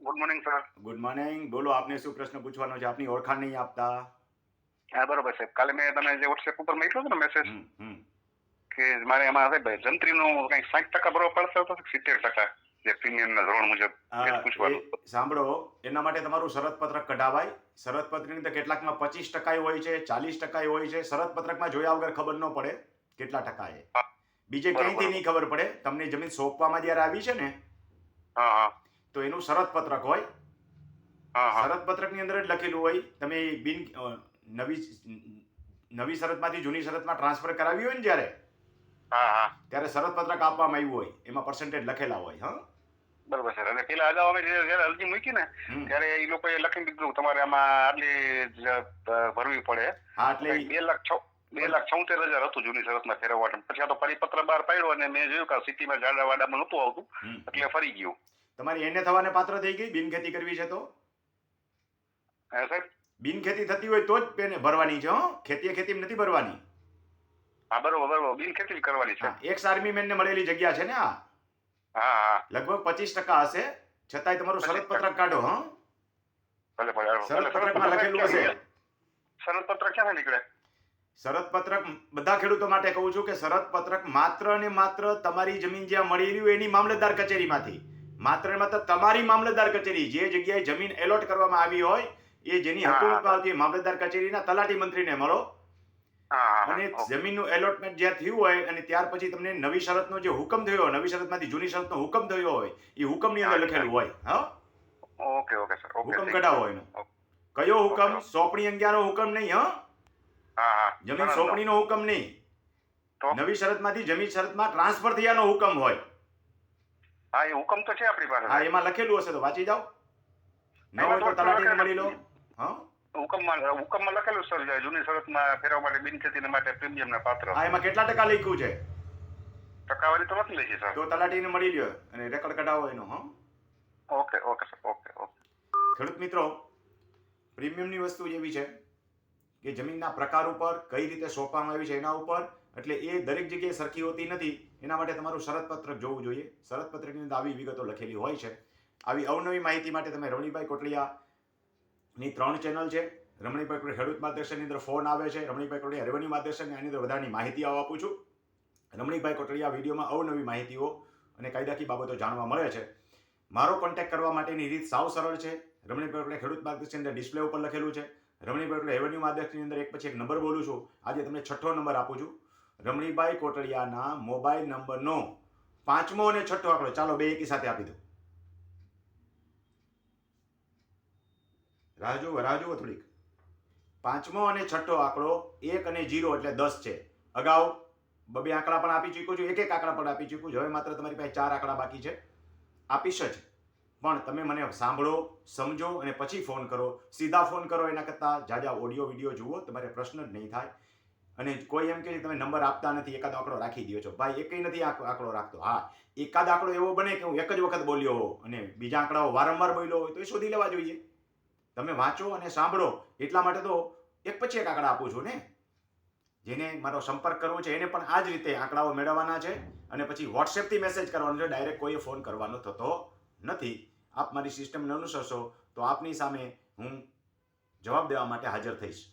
Good morning sir good morning બોલો આપને શું પ્રશ્ન પૂછવાનો છે? આપની ઓળખાણ નહીં આપતા. હા બરોબર સાહેબ કાલે મેં તમે જે વોટ્સએપ ઉપર મોકલ્યો હતો ને મેસેજ. કે મારે એમાં સાહેબ જંત્રીનું કંઈક સાઠ ટકા ભરવા પડશે તો સિત્તેર ટકા જે પ્રીમિયમના ધોરણ મુજબ પૂછવાનું સાંભળો એના માટે તમારું શરત પત્રક કઢાવાય. શરત પત્રની અંદર કેટલાકમાં પચીસ ટકા હોય છે ચાલીસ ટકા હોય છે. શરત પત્રકમાં જોયા વગર ખબર ન પડે કેટલા ટકા એ. બીજે બરોબર. ક્યાંયથી નહીં ખબર પડે? તમને જમીન સોંપવામાં જ્યારે આવી છે ને હા હા. તો એનું શરત પત્રક હોય. શરત પત્રકની અંદર જ લખેલું હોય. તમે બિન નવી નવી શરતમાંથી જૂની શરતમાં ટ્રાન્સફર કરાવી હોય ને જ્યારે ત્યારે શરત પત્રક આપવામાં આવ્યું હોય. એમાં પર્સન્ટેજ લખેલા હોય હા. બરોબર સર અને પેલા અગાઉ અમે જયારે અરજી મૂકી ને ત્યારે એ લોકોએ લખી દીધું તમારે આમાં આટલી ભરવી પડે. હા એટલે બે લાખ છ બે લાખ છોતેર હજાર હતું જૂની શરતમાં ફેરવવા માટે. પછી આ તો પરિપત્ર બહાર પાડ્યો અને મેં જોયું કે સિટીમાં જાડા વાડામાં નહોતું આવતું. એટલે ફરી ગયું. તમારી એને થવાને પાત્ર થઈ ગઈ બિનખેતી કરવી છે તો? બિન ખેતી બિનખેતી થતી હોય તો જ પેને ભરવાની છે હો. ખેતીએ ખેતી નથી ભરવાની. હા બરોબર બરોબર. બિન ખેતી કરવાની છે. એક્સ આર્મી મેનને મળેલી જગ્યા છે ને આ? હા લગભગ પચીસ ટકા હશે. છતાંય તમારું શરત પત્રક કાઢો હા. શરત પત્રક પત્રકમાં લખેલું હશે? શરત પત્રક ક્યાં નીકળે? શરત પત્રક બધા ખેડૂતો માટે કહું છું કે શરત પત્રક માત્ર ને માત્ર તમારી જમીન જ્યાં મળી હોય એની મામલતદાર કચેરીમાંથી. માત્ર માત્ર તમારી મામલતદાર કચેરી જે જગ્યાએ જમીન એલોટ કરવામાં આવી હોય એ જેની હકુમતમાં આવતી મામલતદાર કચેરીના તલાટી મંત્રીને મળો. અને જમીનનું એલોટમેન્ટ જ્યાં થયું હોય અને ત્યાર પછી તમને નવી શરતનો જે હુકમ થયો હોય, નવી શરતમાંથી જૂની શરતનો હુકમ થયો હોય એ હુકમની અંદર લખેલું હોય હા? Okay okay sir. હુકમ કઢાવો એનો. કયો હુકમ? સોપણી અંગેનો હુકમ નહીં હા? જમીન સોંપણીનો હુકમ નહીં? નવી શરતમાંથી જમીન શરતમાં ટ્રાન્સફર થયાનો હુકમ હોય. હા એ હુકમ તો છે આપણી પાસે હા એમાં લખેલું હશે તો વાંચી જાઓ. ન હોય તો તલાટીને મળી લો. હા? હુકમમાં હુકમમાં લખેલું સર જૂની શરતમાં ફેરવવા માટે બિનખેતીને માટે પ્રીમિયમના પાત્ર. હા એમાં કેટલા ટકા લખ્યું છે? ટકાવારી તો લખી સર તો તલાટીને મળી લ્યો અને રેકોર્ડ કઢાવો એનો હા? Okay okay sir okay okay. ખેડૂત મિત્રો પ્રીમિયમની વસ્તુ એવી છે કે જમીનના પ્રકાર ઉપર કઈ રીતે સોંપવામાં આવી છે એના ઉપર એટલે એ દરેક જગ્યાએ સરખી હોતી નથી, એના માટે તમારું શરત પત્રક જોવું જોઈએ. શરત પત્રકની અંદર આવી વિગતો લખેલી હોય છે. આવી અવનવી માહિતી માટે તમે રમણીભાઈ કોટલિયાની ત્રણ ચેનલ છે. રમણીભાઈ કોટલિયા ખેડૂત માર્ગદર્શનની અંદર ફોન આવે છે. રમણીભાઈ કોટલિયા રેવન્યુ માર્ગદર્શન એની અંદર વધારાની માહિતી આપું છું. રમણીભાઈ કોટલિયા વિડીયોમાં અવનવી માહિતીઓ અને કાયદાકીય બાબતો જાણવા મળે છે. મારો કોન્ટેક્ટ કરવા માટેની રીત સાવ સરળ છે. રમણીભાઈ કોટલિયા ખેડૂત માર્ગદર્શન અંદર ડિસ્પ્લે ઉપર લખેલું છે. રમણીભાઈ કોટલિયા રેવન્યુ માર્ગદર્શનની અંદર એક પછી એક નંબર બોલું છું. આજે તમને છઠ્ઠો નંબર આપું છું. રમણીભાઈ કોટડિયાના મોબાઈલ નંબરનો પાંચમો અને છઠ્ઠો આંકડો. ચાલો બે એકી સાથે આપી દો રાહ જુઓ રાહ જુઓ થોડીક. પાંચમો અને છઠ્ઠો આંકડો એક અને જીરો એટલે દસ છે. અગાઉ બબે આંકડા પણ આપી ચૂક્યો છું, એક એક આંકડા પણ આપી ચૂક્યું છું. હવે માત્ર તમારી પાસે ચાર આંકડા બાકી છે. આપીશ જ. પણ તમે મને સાંભળો, સમજો અને પછી ફોન કરો. સીધા ફોન કરો એના કરતાં. જાજા ઓડિયો વીડિયો જુઓ, તમારે પ્રશ્ન જ નહીં થાય. અને કોઈ એમ કે તમે નંબર આપતા નથી, એકાદ આંકડો રાખી દો છો ભાઈ એકય નથી આંક- આંકડો રાખતો. હા, એકાદ આંકડો એવો બને કે હું એક જ વખત બોલ્યો હો અને બીજા આંકડાઓ વારંવાર બોલ્યો હોય તો એ શોધી લેવા જોઈએ. તમે વાંચો અને સાંભળો. એટલા માટે તો એક પછી એક આંકડા આપું છું ને. જેને મારો સંપર્ક કરવો છે, એને પણ આ જ રીતે આંકડાઓ મેળવવાના છે અને પછી વોટ્સએપથી મેસેજ કરવાનો છે. ડાયરેક્ટ કોઈએ ફોન કરવાનો થતો નથી. આપ મારી સિસ્ટમને અનુસરશો તો આપની સામે હું જવાબ દેવા માટે હાજર થઈશ.